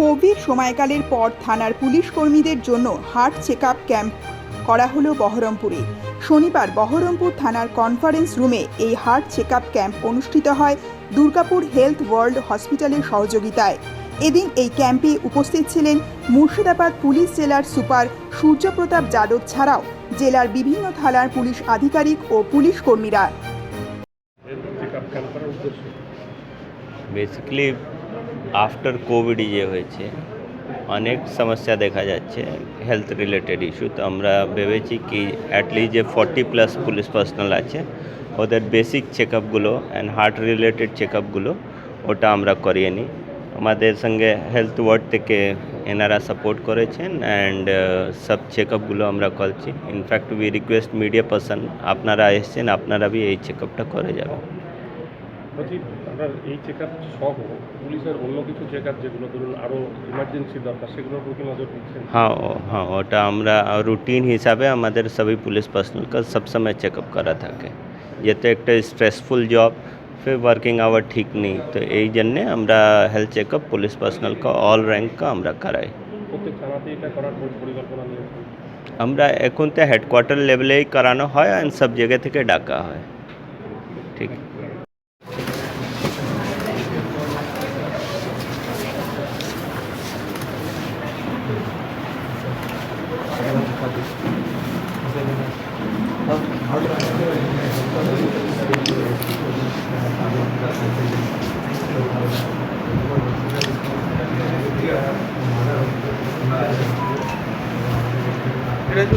Covid সময়কালের পর থানার পুলিশ কর্মীদের জন্য হার্ট চেকআপ ক্যাম্প করা হলো বহরমপুরে। শনিবার বহরমপুর থানার কনফারেন্স রুমে এই হার্ট চেকআপ ক্যাম্প অনুষ্ঠিত হয় দুর্গাপুর হেলথ ওয়ার্ল্ড হসপিটালের সহযোগিতায়। এদিন এই ক্যাম্পে উপস্থিত ছিলেন মুর্শিদাবাদ পুলিশ জেলার সুপার সূর্যপ্রতাপ যাদব ছাড়াও জেলার বিভিন্ন থানার পুলিশ আধিকারিক ও পুলিশ কর্মীরা। চেক বেসিক্যালি আফটার কোভিড যে হয়েছে, অনেক সমস্যা দেখা যাচ্ছে হেলথ রিলেটেড ইস্যু তো আমরা ভেবেছি কি অ্যাটলিস্ট যে ফর্টি প্লাস পুলিশ পার্সোনাল আছে, ওদের বেসিক চেক আপগুলো অ্যান্ড হার্ট রিলেটেড চেক আপগুলো ওটা আমরা করিয়ে নিই। আমাদের সঙ্গে হেলথ ওয়ার্ড থেকে এনারা সাপোর্ট করেছেন অ্যান্ড সব চেক আপগুলো আমরা করছি। In fact we request media person আপনারা এসছেন, আপনারা বি এই চেক আপটা করে যাবেন। বলছি আপনার এই চেক আপ সহ পুলিশের অন্য কিছু চেক আপ যেগুলো ধরুন আরও ইমার্জেন্সি দরকার সেগুলোর প্রতি নজর দিচ্ছেন हाँ ओ- हाँ ওটা আমরা রুটিন হিসাবে আমাদের সবই পুলিশ পার্সোনাল का सब समय চেকআপ করা থাকে যেহেতু একটা স্ট্রেসফুল জব ফির ওয়ার্কিং আওয়ার ঠিক নেই তো এই জন্যে আমরা হেলথ চেকআপ পুলিশ পার্সোনাল का অল র্যাঙ্ক का আমরা করাই প্রত্যেক থানাতেই এটা করার পরি- পরিকল্পনা নিয়েছেন আমরা এখন তো হেডকোয়ার্টার লেভেলেই করানো হয় আর সব জায়গা থেকে ডাকা হয় ঠিক 그래도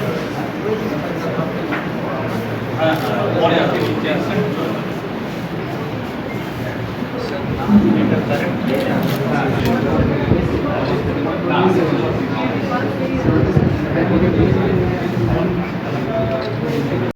કરંટ લઈ રહ્યા